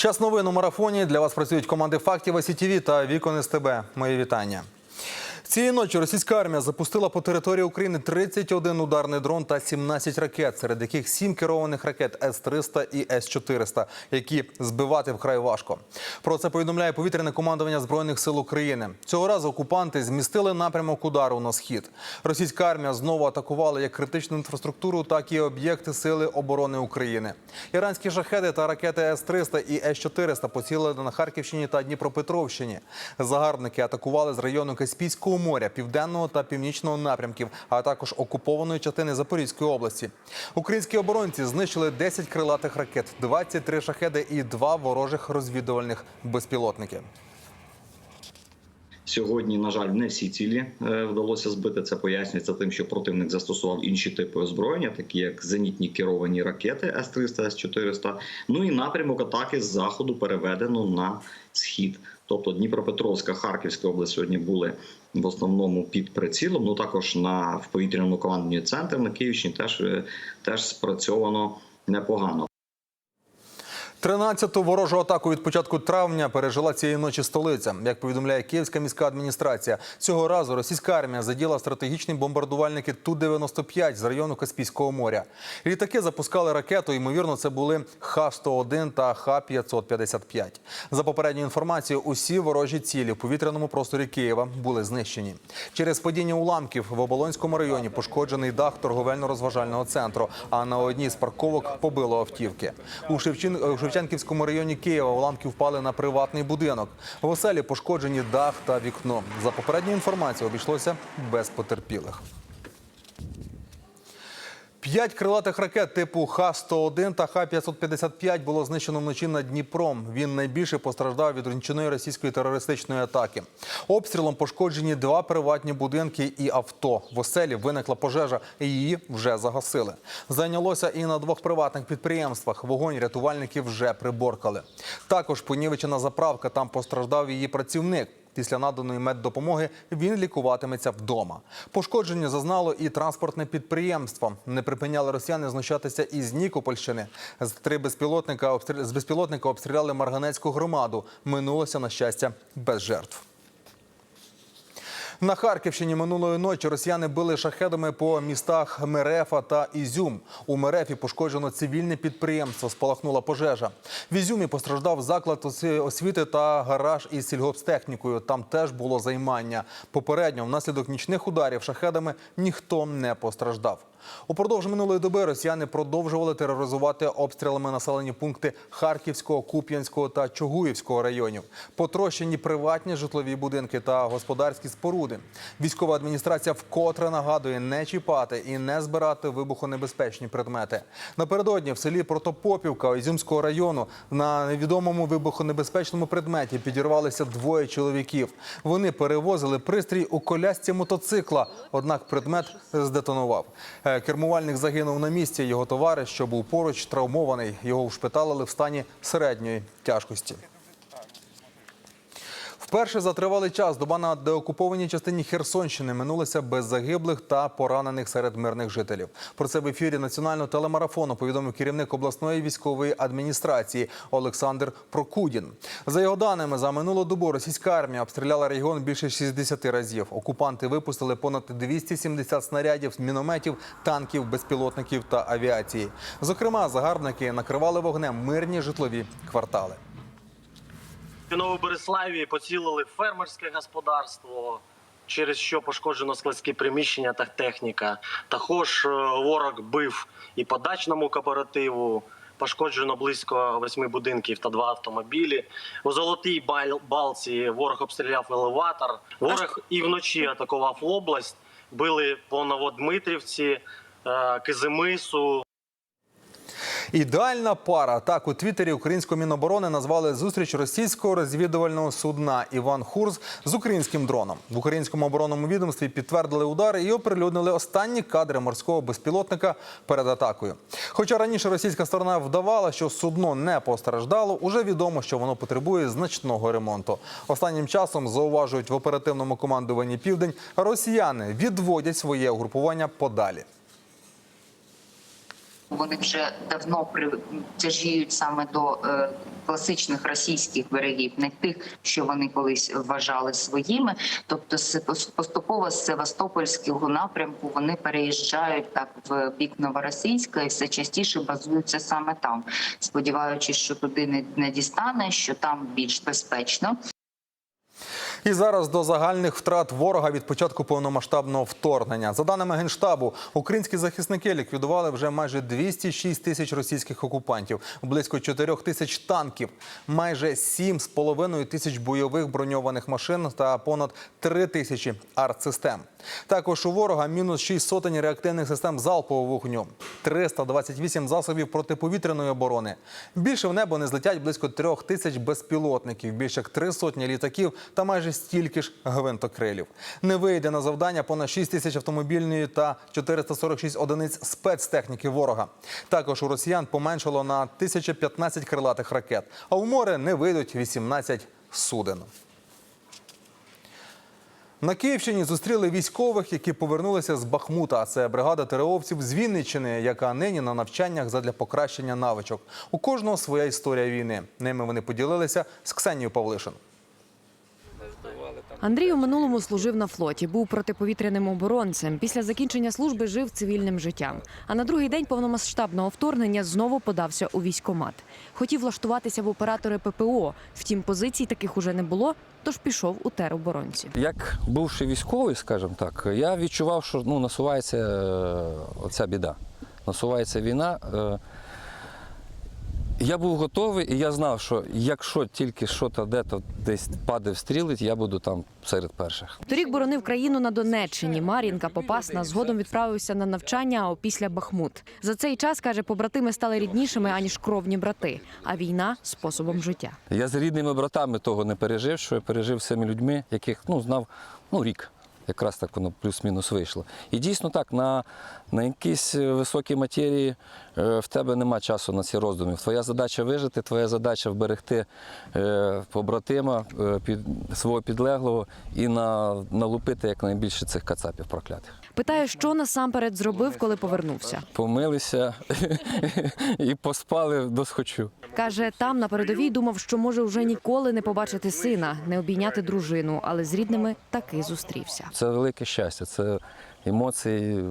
Час новин у марафоні. Для вас працюють команди фактів СІТВ та Вікон СТБ. Мої вітання. Цієї ночі російська армія запустила по території України 31 ударний дрон та 17 ракет, серед яких 7 керованих ракет С-300 і С-400, які збивати вкрай важко. Про це повідомляє повітряне командування Збройних сил України. Цього разу окупанти змістили напрямок удару на схід. Російська армія знову атакувала як критичну інфраструктуру, так і об'єкти Сили оборони України. Іранські шахеди та ракети С-300 і С-400 поцілили на Харківщині та Дніпропетровщині. Загарбники атакували з району Каспійського моря, південного та північного напрямків, а також окупованої частини Запорізької області. Українські оборонці знищили 10 крилатих ракет, 23 шахеди і два ворожих розвідувальних безпілотники. Сьогодні, на жаль, не всі цілі е, вдалося збити. Це пояснюється тим, що противник застосував інші типи озброєння, такі як зенітні керовані ракети С-300, С-400. Ну і напрямок атаки з заходу переведено на схід. Тобто Дніпропетровська, Харківська область сьогодні були в основному під прицілом. Ну також на в повітряному командній центрі на Київщині теж, е, теж спрацьовано непогано. 13-ту ворожу атаку від початку травня пережила цієї ночі столиця. Як повідомляє Київська міська адміністрація, цього разу російська армія заділа стратегічні бомбардувальники Ту-95 з району Каспійського моря. Літаки запускали ракету. Ймовірно, це були Х-101 та Х-555. За попередньою інформацією, усі ворожі цілі в повітряному просторі Києва були знищені. Через падіння уламків в Оболонському районі пошкоджений дах торговельно-розважального центру. А на одній з парковок побило автівки. У Шевчин... Шевченківському районі Києва уламки впали на приватний будинок. В оселі пошкоджені дах та вікно. За попередньою інформацією обійшлося без потерпілих. П'ять крилатих ракет типу Х-101 та Х-555 було знищено вночі над Дніпром. Він найбільше постраждав від річної російської терористичної атаки. Обстрілом пошкоджені два приватні будинки і авто. В оселі виникла пожежа, і її вже загасили. Зайнялося і на двох приватних підприємствах. Вогонь рятувальники вже приборкали. Також понівечена заправка. Там постраждав її працівник. Після наданої меддопомоги він лікуватиметься вдома. Пошкодження зазнало і транспортне підприємство. Не припиняли росіяни знущатися із Нікопольщини. З три безпілотника з безпілотника обстріляли Марганецьку громаду. Минулося на щастя без жертв. На Харківщині минулої ночі росіяни били шахедами по містах Мерефа та Ізюм. У Мерефі пошкоджено цивільне підприємство. Спалахнула пожежа. В Ізюмі постраждав заклад освіти та гараж із сільгосптехнікою. Там теж було займання. Попередньо, внаслідок нічних ударів шахедами ніхто не постраждав. Упродовж минулої доби росіяни продовжували тероризувати обстрілами населені пункти Харківського, Куп'янського та Чугуївського районів. Потрощені приватні житлові будинки та господарські споруди. Військова адміністрація вкотре нагадує не чіпати і не збирати вибухонебезпечні предмети. Напередодні в селі Протопопівка Ізюмського району на невідомому вибухонебезпечному предметі підірвалися двоє чоловіків. Вони перевозили пристрій у колясці мотоцикла. Однак предмет здетонував. Е, Кермувальник загинув на місці. Його товариш, що був поруч, травмований. Його вшпиталили в стані середньої тяжкості. Вперше за тривалий час доба на деокупованій частині Херсонщини минулася без загиблих та поранених серед мирних жителів. Про це в ефірі національного телемарафону повідомив керівник обласної військової адміністрації Олександр Прокудін. За його даними, за минулу добу російська армія обстріляла регіон більше 60 разів. Окупанти випустили понад 270 снарядів, мінометів, танків, безпілотників та авіації. Зокрема, загарбники накривали вогнем мирні житлові квартали. В Новобереславі поцілили фермерське господарство, через що пошкоджено складські приміщення та техніка. Також е, ворог бив і по дачному кооперативу. Пошкоджено близько восьми будинків та два автомобілі. У Золотій Бал- Балці ворог обстріляв елеватор. Ворог і вночі атакував область, били по Новодмитрівці, е, Кизимису, Ідеальна пара. Так у Твіттері українського міноборони назвали зустріч російського розвідувального судна Іван Хурз з українським дроном. В українському оборонному відомстві підтвердили удари і оприлюднили останні кадри морського безпілотника перед атакою. Хоча раніше російська сторона вдавала, що судно не постраждало, уже відомо, що воно потребує значного ремонту. Останнім часом зауважують в оперативному командуванні Південь, росіяни відводять своє угрупування подалі. Вони вже давно тяжіють саме до е, класичних російських берегів, не тих, що вони колись вважали своїми. Тобто, поступово з Севастопольського напрямку вони переїжджають так в бік Новоросійська і все частіше базуються саме там, сподіваючись, що туди не дістане, що там більш безпечно. І зараз до загальних втрат ворога від початку повномасштабного вторгнення. За даними генштабу, українські захисники ліквідували вже майже 206 тисяч російських окупантів, близько 4 тисяч танків, майже 7,5 тисяч бойових броньованих машин та понад 3 тисячі артсистем. Також у ворога мінус 6 сотень реактивних систем залпового вогню, 328 засобів протиповітряної оборони. Більше в небо не злетять близько 3 тисяч безпілотників, більше як 3 сотні літаків та майже стільки ж гвинтокрилів. Не вийде на завдання понад 6 тисяч автомобільної та 446 одиниць спецтехніки ворога. Також у росіян поменшало на 1015 крилатих ракет, а у море не вийдуть 18 суден. На Київщині зустріли військових, які повернулися з Бахмута. Це бригада тереовців з Вінниччини, яка нині на навчаннях задля покращення навичок. У кожного своя історія війни. Ними вони поділилися з Ксенією Павлишин. Андрій у минулому служив на флоті, був протиповітряним оборонцем. Після закінчення служби жив цивільним життям. А на другий день повномасштабного вторгнення знову подався у військкомат. Хотів влаштуватися в оператори ППО. Втім, позицій таких уже не було, тож пішов у тероборонці. Як бувши військовий, скажімо так, я відчував, що ну, насувається е, оця біда. Насувається війна. Я був готовий, і я знав, що якщо тільки що-то де-то десь паде встрілить, я буду там серед перших. Торік боронив країну на Донеччині. Мар'їнка Попасна згодом відправився на навчання а опісля Бахмут. За цей час каже, побратими стали ріднішими аніж кровні брати. А війна способом життя. Я з рідними братами того не пережив, що я пережив цими людьми, яких ну, знав ну, рік. Якраз так воно плюс-мінус вийшло. І дійсно так, на, на якійсь е, високій матерії е, в тебе нема часу на ці роздуми. Твоя задача вижити, твоя задача вберегти е, побратима, під, свого підлеглого і на, налупити якнайбільше цих кацапів проклятих. Питає, що насамперед зробив, коли повернувся. Помилися і поспали до схочу. Каже, там на передовій думав, що може вже ніколи не побачити сина, не обійняти дружину, але з рідними таки зустрівся. Це велике щастя, це емоції.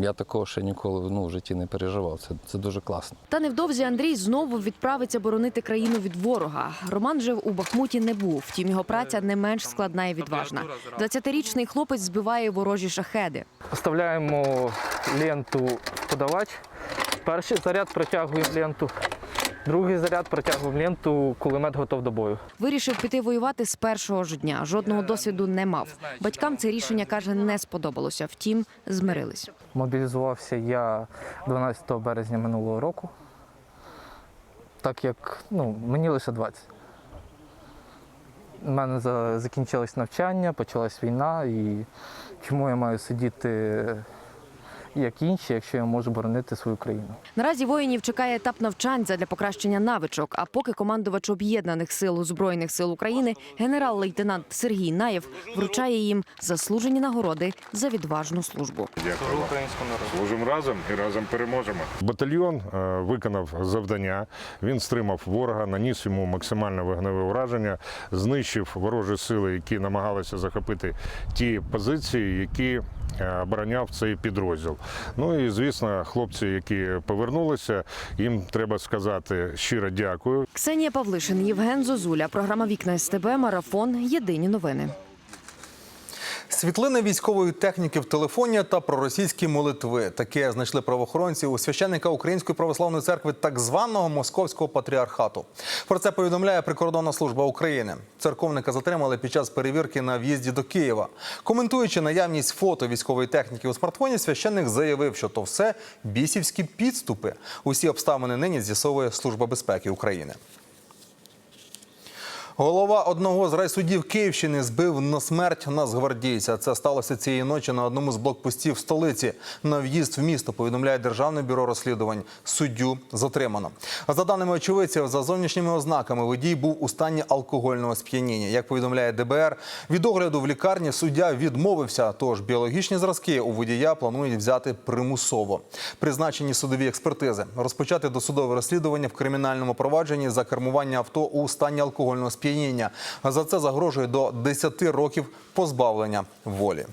Я такого ще ніколи ну, в житті не переживав. Це, це дуже класно. Та невдовзі Андрій знову відправиться боронити країну від ворога. Роман же у Бахмуті не був. Втім, його праця не менш складна і відважна. 20-річний хлопець збиває ворожі шахеди. Вставляємо ленту подавач. Перший заряд протягуємо ленту. Другий заряд протягуємо ленту, кулемет готов до бою. Вирішив піти воювати з першого ж дня. Жодного досвіду не мав. Батькам це рішення каже не сподобалося. Втім, змирились. Мобілізувався я 12 березня минулого року, так як ну, мені лише 20. У мене закінчилось навчання, почалась війна, і чому я маю сидіти як інші, якщо я можу боронити свою країну? Наразі воїнів чекає етап навчань для покращення навичок. А поки командувач об'єднаних сил збройних сил України, генерал-лейтенант Сергій Наєв вручає їм заслужені нагороди за відважну службу. Дякую. Служимо разом і разом переможемо. Батальйон е, виконав завдання. Він стримав ворога, наніс йому максимальне вогневе ураження, знищив ворожі сили, які намагалися захопити ті позиції, які е, обороняв цей підрозділ. Ну і звісно, хлопці, які повернулися, їм треба сказати щиро дякую. Ксенія Павлишин, Євген Зозуля. Програма Вікна СТБ. Марафон. Єдині новини. Світлини військової техніки в телефоні та проросійські молитви. Таке знайшли правоохоронці у священника Української православної церкви так званого московського патріархату. Про це повідомляє прикордонна служба України. Церковника затримали під час перевірки на в'їзді до Києва. Коментуючи наявність фото військової техніки у смартфоні, священник заявив, що то все бісівські підступи. Усі обставини нині з'ясовує служба безпеки України. Голова одного з райсудів Київщини збив на смерть нацгвардійця. Це сталося цієї ночі на одному з блокпостів столиці. На в'їзд в місто повідомляє Державне бюро розслідувань. Суддю затримано. За даними очевидців, за зовнішніми ознаками водій був у стані алкогольного сп'яніння. Як повідомляє ДБР, від огляду в лікарні суддя відмовився. Тож біологічні зразки у водія планують взяти примусово. Призначені судові експертизи розпочати досудове розслідування в кримінальному провадженні за кермування авто у стані алкогольного сп'яніння. А за це загрожує до 10 років позбавлення волі.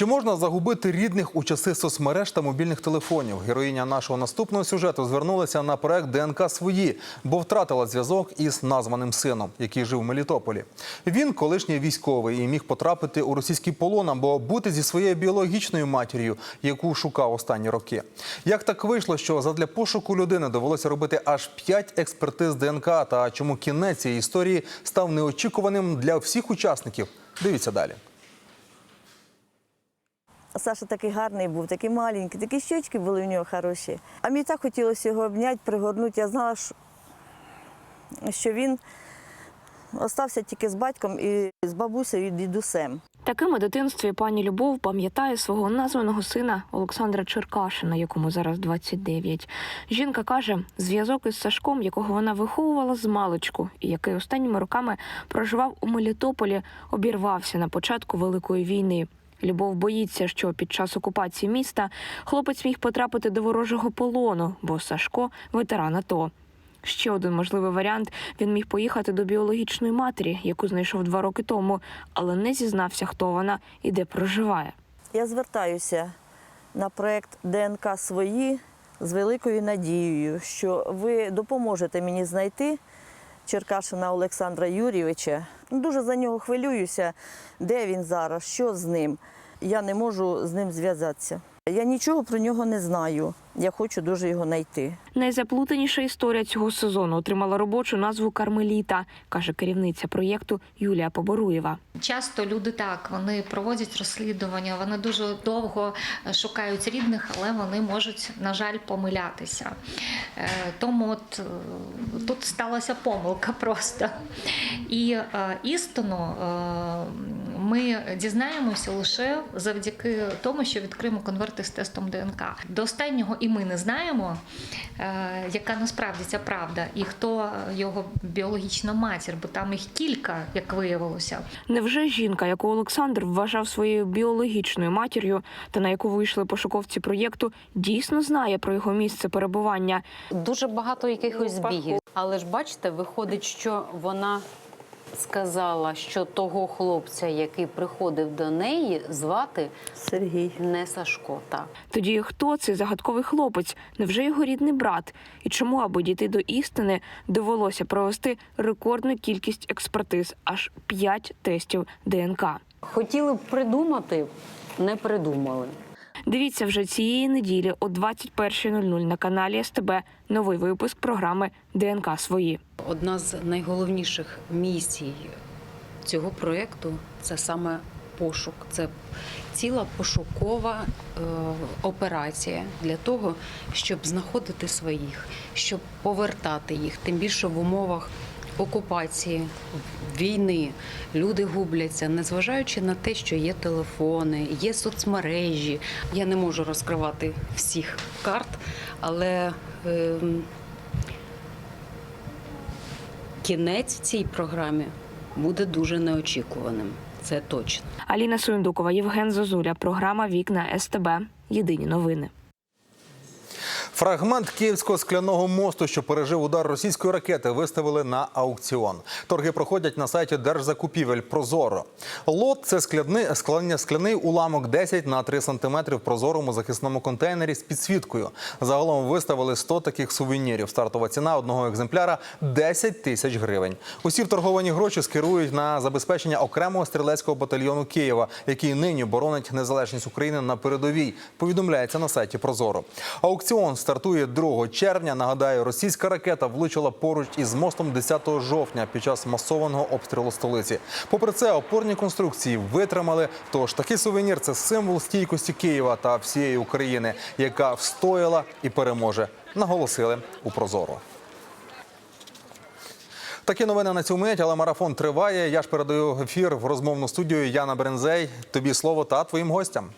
Чи можна загубити рідних у часи соцмереж та мобільних телефонів? Героїня нашого наступного сюжету звернулася на проект ДНК свої, бо втратила зв'язок із названим сином, який жив в Мелітополі. Він колишній військовий і міг потрапити у російський полон або бути зі своєю біологічною матір'ю, яку шукав останні роки. Як так вийшло, що задля пошуку людини довелося робити аж п'ять експертиз ДНК? Та чому кінець цієї історії став неочікуваним для всіх учасників? Дивіться далі. Саша такий гарний був, такий маленький, такі щочки були у нього хороші. А мені так хотілося його обняти, пригорнути. Я знала, що він остався тільки з батьком і з бабусею і дідусем. Таким у дитинстві пані Любов пам'ятає свого названого сина Олександра Черкашина, якому зараз 29. Жінка каже, зв'язок із Сашком, якого вона виховувала з маличку, і який останніми роками проживав у Мелітополі, обірвався на початку Великої війни. Любов боїться, що під час окупації міста хлопець міг потрапити до ворожого полону, бо Сашко ветеран АТО. Ще один можливий варіант він міг поїхати до біологічної матері, яку знайшов два роки тому, але не зізнався, хто вона і де проживає. Я звертаюся на проєкт ДНК свої з великою надією, що ви допоможете мені знайти Черкашина Олександра Юрійовича. Дуже за нього хвилююся, де він зараз, що з ним. Я не можу з ним зв'язатися. Я нічого про нього не знаю. Я хочу дуже його знайти. Найзаплутаніша історія цього сезону отримала робочу назву Кармеліта, каже керівниця проєкту Юлія Поборуєва. Часто люди так вони проводять розслідування, вони дуже довго е, шукають рідних, але вони можуть, на жаль, помилятися. Е, Тому от е, тут сталася помилка просто. І істину ми дізнаємося лише завдяки тому, що відкриємо конверти з тестом ДНК. До останнього і ми не знаємо, е, яка насправді ця правда, і хто його біологічна матір, бо там їх кілька, як виявилося. Невже жінка, яку Олександр вважав своєю біологічною матір'ю, та на яку вийшли пошуковці проєкту, дійсно знає про його місце перебування? Дуже багато якихось збігів. Але ж бачите, виходить, що вона сказала, що того хлопця, який приходив до неї, звати Сергій. не Сашко. Так. Тоді хто цей загадковий хлопець? Невже його рідний брат? І чому, аби дійти до істини, довелося провести рекордну кількість експертиз аж 5 тестів ДНК? Хотіли б придумати, не придумали. Дивіться вже цієї неділі о 21.00 на каналі СТБ новий випуск програми ДНК свої. Одна з найголовніших місій цього проєкту це саме пошук. Це ціла пошукова е, операція для того, щоб знаходити своїх, щоб повертати їх, тим більше в умовах. Окупації війни люди губляться, незважаючи на те, що є телефони, є соцмережі. Я не можу розкривати всіх карт, але ем, кінець цій програмі буде дуже неочікуваним. Це точно. Аліна Суєндукова, Євген Зозуля. Програма Вікна СТБ. Єдині новини. Фрагмент київського скляного мосту, що пережив удар російської ракети, виставили на аукціон. Торги проходять на сайті Держзакупівель Прозоро. Лот це скляний, скляний, скляний уламок 10 на 3 сантиметри в прозорому захисному контейнері з підсвіткою. Загалом виставили 100 таких сувенірів. Стартова ціна одного екземпляра 10 тисяч гривень. Усі вторговані гроші скерують на забезпечення окремого стрілецького батальйону Києва, який нині боронить незалежність України на передовій. Повідомляється на сайті Прозоро. Аукціон стартує 2 червня. Нагадаю, російська ракета влучила поруч із мостом 10 жовтня під час масованого обстрілу столиці. Попри це, опорні конструкції витримали. Тож такий сувенір це символ стійкості Києва та всієї України, яка встояла і переможе. Наголосили у Прозоро. Такі новини на цю мить, але марафон триває. Я ж передаю ефір в розмовну студію Яна Берензей. Тобі слово та твоїм гостям.